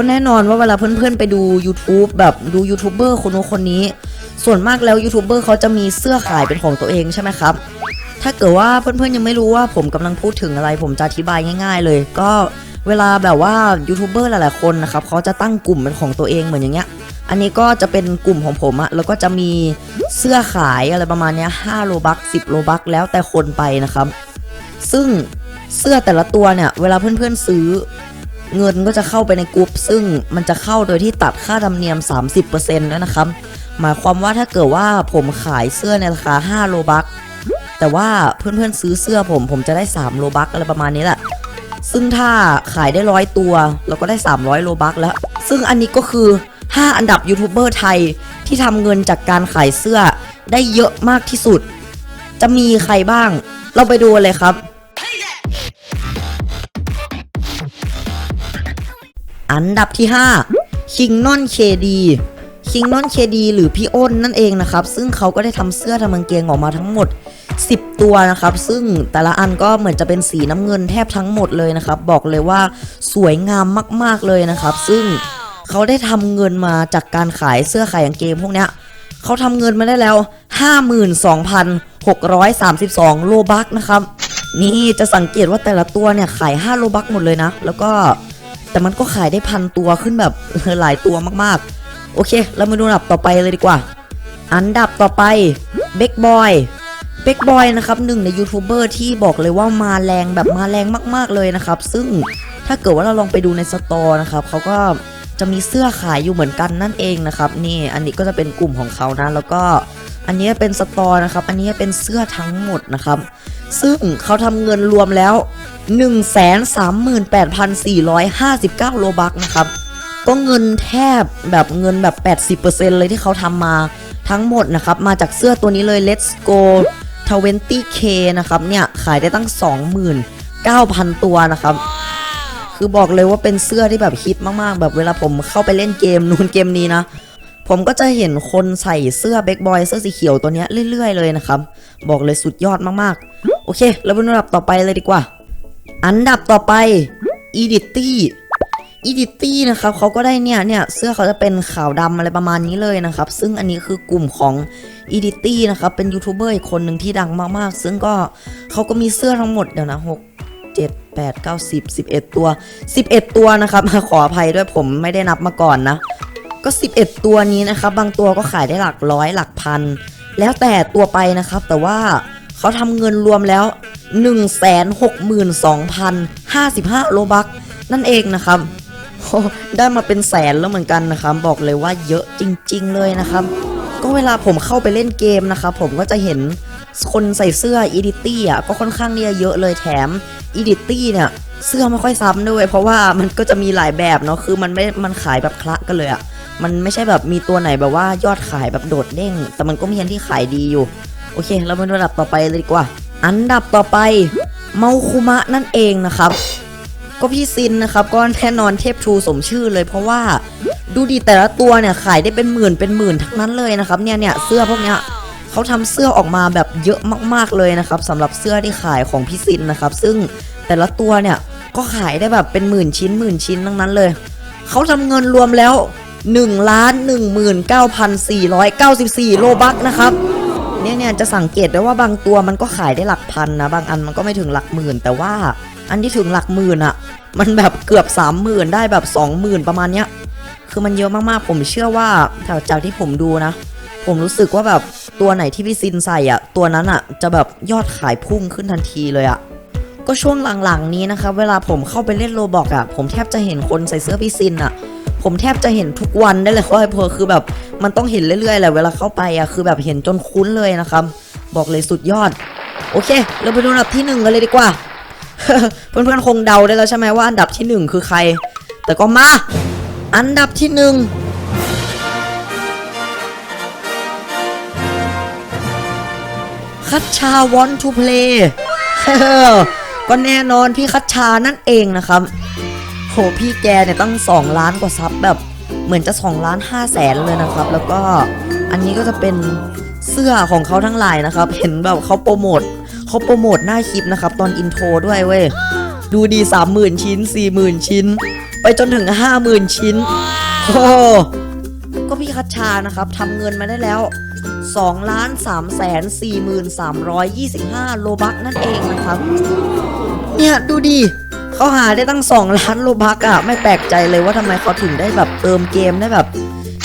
ก็แน่นอนว่าเวลาเพื่อนๆไปดู YouTube แบบดูยูทูบเบอร์คนนู้นคนนี้ ส่วนมากแล้วยูทูบเบอร์เขาจะมีเสื้อขายเป็นของตัวเองใช่ไหมครับ ถ้าเกิดว่าเพื่อนๆยังไม่รู้ว่าผมกำลังพูดถึงอะไร ผมจะอธิบายง่าย ๆ เลย ก็เวลาแบบว่ายูทูบเบอร์หลายๆคนนะครับเขาจะตั้งกลุ่มเป็นของตัวเองเหมือนอย่างเงี้ย อันนี้ก็จะเป็นกลุ่มของผมอะแล้วก็จะมีเสื้อขายอะไรประมาณเนี้ย5โลบัก10โลบักแล้วแต่คนไปนะครับ ซึ่งเสื้อแต่ละตัวเนี่ย เวลาเพื่อนๆซื้อ เงินก็จะเข้าไปในกลุ่มซึ่งมันจะเข้าโดยที่ตัดค่าธรรมเนียม 30%แล้วนะครับ หมายความว่าถ้าเกิดว่าผมขายเสื้อในราคา 5 โลบักแต่ว่าเพื่อนๆซื้อเสื้อผมผมจะได้ 3 โลบักอะไรประมาณนี้แหละ ซึ่งถ้าขายได้ร้อยตัว เราก็ได้ 300 โลบักแล้ว ซึ่งอันนี้ก็คือ 5 อันดับยูทูบเบอร์ไทยที่ทำเงินจากการขายเสื้อได้เยอะมากที่สุด จะมีใครบ้าง เราไปดูเลยครับ อันดับที่5คิงนอนเคดีคิงนอนเคดีหรือพี่อ้นนั่นเองนะครับ ซึ่งเขาก็ได้ทำเสื้อทำกางเกงออกมาทั้งหมด 10 ตัวนะครับ ซึ่งแต่ละอันก็เหมือนจะเป็นสีน้ำเงินแทบทั้งหมดเลยนะครับ บอกเลยว่าสวยงามมาก ๆเลยนะครับ ซึ่งเขาได้ทำเงินมาจากการขายเสื้อขายกางเกงพวกเนี้ยเขาทำเงินมาได้แล้ว 52,632 โลบักนะครับ นี่จะสังเกตว่าแต่ละตัวเนี่ยขาย 5 โลบักหมดเลยนะ แล้วก็ แต่มันก็ขายได้พันตัวขึ้นแบบหลายตัวมากๆ โอเค เรามาดูอันดับต่อไปเลยดีกว่า อันดับต่อไปเบ k กบอยเบ k กบอยนะครับหนึ่งในยูทูบเบอร์ที่บอกเลยว่ามาแรงแบบมาแรงมาก ๆเลยนะครับ ซึ่งถ้าเกิดว่าเราลองไปดูในสตอร์นะครับเขาก็จะมีเสื้อขายอยู่เหมือนกันนั่นเองนะครับนี่อันนี้ก็จะเป็นกลุ่มของเขานะแล้วก็อันนี้เป็นสตอร์นะครับ อันนี้เป็นเสื้อทั้งหมดนะครับ ซึ่งเขาทำเงินรวมแล้ว 138,459 โลบักนะครับ ก็เงินแทบแบบเงินแบบ 80%เลยที่เขาทำมาทั้งหมดนะครับ มาจากเสื้อตัวนี้เลย Let's Go 20K นะครับ เนี่ย ขายได้ตั้ง 29,000 ตัวนะครับ คือบอกเลยว่าเป็นเสื้อที่แบบฮิตมากๆ แบบเวลาผมเข้าไปเล่นเกม นู้นเกมนี้นะ ผมก็จะเห็นคนใส่เสื้อเบ k กบอยเสื้อสีเขียวตัวนี้เรื่อย ๆ เลยนะครับ บอกเลยสุดยอดมากๆ โอเค แล้วเป็นอันดับต่อไปเลยดีกว่า อันดับต่อไป e d i t y e d i t y นะครับเขาก็ได้เนี่ยเนี่ยเสื้อเขาจะเป็นขาวดำอะไรประมาณนี้เลยนะครับ ซึ่งอันนี้คือกลุ่มของ e d i t y นะครับ เป็นยูทูบเบอร์อีกคนหนึ่งที่ดังมากๆ ซึ่งก็เขาก็มีเสื้อทั้งหมดเดี๋ยวนะ6 7 8 9 10 11ตัว11ตัวนะครับ ขออภัยด้วยผมไม่ได้นับมาก่อนนะ ก็ 11 ตัวนี้นะครับ บางตัวก็ขายได้หลักร้อยหลักพัน แล้วแต่ตัวไปนะครับ แต่ว่าเขาทำเงินรวมแล้ว 162,055 โลบักนั่นเองนะครับได้มาเป็นแสนแล้วเหมือนกันนะครับ บอกเลยว่าเยอะจริง ๆ เลยนะครับ ก็เวลาผมเข้าไปเล่นเกมนะครับ ผมก็จะเห็นคนใส่เสื้อ e d i t y อะก็ค่อนข้างเนี่ยเยอะเลยแถม e d i t y เนี่ยเสื้อไม่ค่อยซ้ำด้วย เพราะว่ามันก็จะมีหลายแบบเนาะคือมันไม่มันขายแบบคละกันเลยอะ มันไม่ใช่แบบมีตัวไหนแบบว่ายอดขายแบบโดดเด้ง แต่มันก็มีอันที่ขายดีอยู่ โอเค เรามาดูอันดับต่อไปเลยดีกว่า อันดับต่อไปเมาคุมะนั่นเองนะครับ ก็พี่ซินนะครับก็แน่นอนเทพทูสมชื่อเลย เพราะว่าดูดีแต่ละตัวเนี่ยขายได้เป็นหมื่นเป็นหมื่นทั้งนั้นเลยนะครับเนี่ยเนี่ยเสื้อพวกเนี้ยเขาทำเสื้อออกมาแบบเยอะมาก ๆเลยนะครับสำหรับเสื้อที่ขายของพี่ซินนะครับ ซึ่งแต่ละตัวเนี่ยก็ขายได้แบบเป็นหมื่นชิ้นหมื่นชิ้นทั้งนั้นเลยเขาทำเงินรวมแล้ว 1ล้าน19,494 โลบักนะครับเนี่ยเนี่ยจะสังเกตได้ว่าบางตัวมันก็ขายได้หลักพันนะ บางอันมันก็ไม่ถึงหลักหมื่น แต่ว่าอันที่ถึงหลักหมื่นอะมันแบบเกือบสามหมื่นได้แบบสองหมื่นประมาณเนี้ยคือมันเยอะมากๆ ผมเชื่อว่าจากจากที่ผมดูนะ ผมรู้สึกว่าแบบตัวไหนที่พี่ซินใส่อะตัวนั้นอะจะแบบยอดขายพุ่งขึ้นทันทีเลยอะก็ช่วงหลังๆนี้นะครับเวลาผมเข้าไปเล่นโลบอกอะผมแทบจะเห็นคนใส่เสื้อพี่ซินอะ ผมแทบจะเห็นทุกวันได้เลยว่าไอเพอคือแบบมันต้องเห็นเรื่อยๆแหละเวลาเข้าไปอะคือแบบเห็นจนคุ้นเลยนะครับ บอกเลยสุดยอด โอเค เราไปดูอันดับที่หนึ่งกันเลยดีกว่า เพื่อนๆคงเดาได้แล้วใช่ไหมว่าอันดับที่หนึ่งคือใคร แต่ก็มา อันดับที่หนึ่งคัชชาวอนทูเพลย์ก็แน่นอนพี่คัชชานั่นเองนะครับ พี่แกเนี่ยตั้ง 2 ล้านกว่าซับแบบเหมือนจะ2ล้าน5แสนเลยนะครับ แล้วก็อันนี้ก็จะเป็นเสื้อของเขาทั้งหลายนะครับ เห็นแบบเขาโปรโมทเขาโปรโมทหน้าคลิปนะครับ ตอนอินโทรด้วยเว้ย ดูดี 30,000 ชิ้น 40,000 ชิ้น ไปจนถึง 50,000 ชิ้น โอ้ก็พี่คัชชานะครับทำเงินมาได้แล้ว2ล้าน3แสน4 3 2 5โลบักนั่นเองนะครับ เนี่ย ดูดิ เขาหาได้ตั้ง 2 ล้านโลบักอะไม่แปลกใจเลยว่าทำไมเขาถึงได้แบบเติมเกมได้แบบ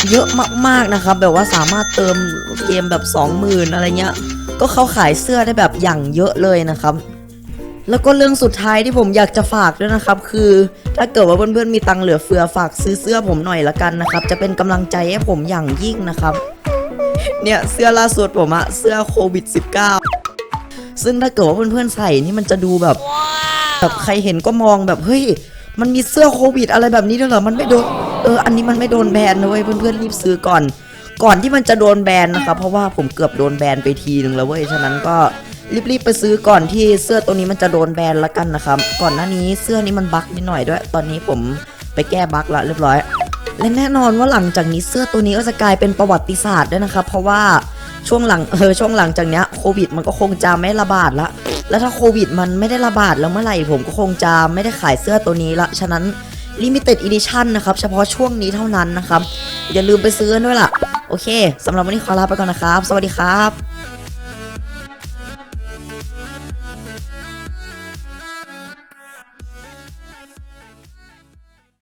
เยอะมากๆนะครับ แบบว่าสามารถเติมเกมแบบ 20,000 อะไรเงี้ย ก็เขาขายเสื้อได้แบบอย่างเยอะเลยนะครับแล้วก็เรื่องสุดท้ายที่ผมอยากจะฝากด้วยนะครับ คือ ถ้าเกิดว่าเพื่อนๆมีตังเหลือเฟือฝากซื้อเสื้อผมหน่อยละกันนะครับ จะเป็นกำลังใจให้ผมอย่างยิ่งนะครับ เนี่ยเสื้อล่าสุดผมอะเสื้อโควิด -19 ซึ่งถ้าเกิดว่าเพื่อนๆใส่นี่มันจะดูแบบ แบบใครเห็นก็มองแบบเฮ้ยมันมีเสื้อโควิดอะไรแบบนี้ด้วยเหรอ มันไม่โดน เออ อันนี้มันไม่โดนแบนนะเว้ยเพื่อนๆรีบซื้อก่อน ก่อนที่มันจะโดนแบนนะครับเพราะว่าผมเกือบโดนแบนไปทีหนึ่งแล้วเว้ย ฉะนั้นก็รีบๆไปซื้อก่อนที่เสื้อตัวนี้มันจะโดนแบนละกันนะครับ ก่อนหน้านี้เสื้อนี้มันบั๊กนิดหน่อยด้วย ตอนนี้ผมไปแก้บั๊กละเรียบร้อย และแน่นอนว่าหลังจากนี้เสื้อตัวนี้ก็จะกลายเป็นประวัติศาสตร์ด้วยนะครับ เพราะว่าช่วงหลัง เออ ช่วงหลังจากเนี้ยโควิดมันก็คงจะไม่ระบาดละ แล้วถ้าโควิดมันไม่ได้ระบาดแล้วเมื่อไหร่ผมก็คงจะไม่ได้ขายเสื้อตัวนี้ละ ฉะนั้น Limited Edition นะครับ เฉพาะช่วงนี้เท่านั้นนะครับ อย่าลืมไปซื้อด้วยล่ะ โอเคสำหรับวันนี้ขอลาไปก่อนนะครับ สวัสดีครับ